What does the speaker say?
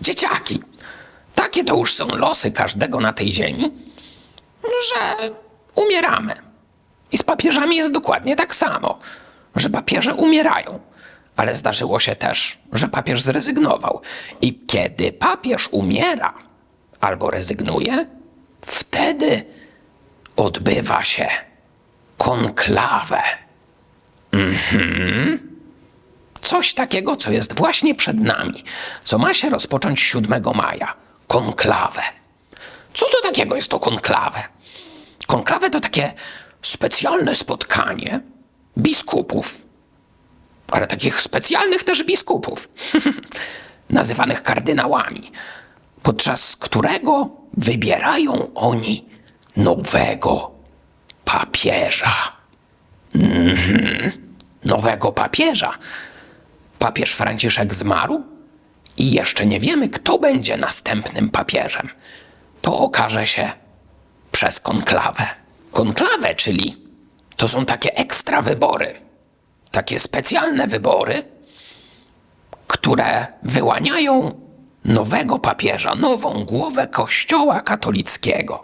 Dzieciaki, takie to już są losy każdego na tej ziemi, że umieramy. I z papieżami jest dokładnie tak samo, że papieże umierają. Ale zdarzyło się też, że papież zrezygnował. I kiedy papież umiera albo rezygnuje, wtedy odbywa się konklawę. Coś takiego, co jest właśnie przed nami, co ma się rozpocząć 7 maja. Konklawę. Co to takiego jest to konklawę? Konklawę to takie specjalne spotkanie biskupów, ale takich specjalnych też biskupów, nazywanych kardynałami, podczas którego wybierają oni nowego papieża. Mhm. Nowego papieża. Papież Franciszek zmarł i jeszcze nie wiemy, kto będzie następnym papieżem. To okaże się przez konklawę. Konklawę, czyli to są takie ekstra wybory, takie specjalne wybory, które wyłaniają nowego papieża, nową głowę Kościoła katolickiego.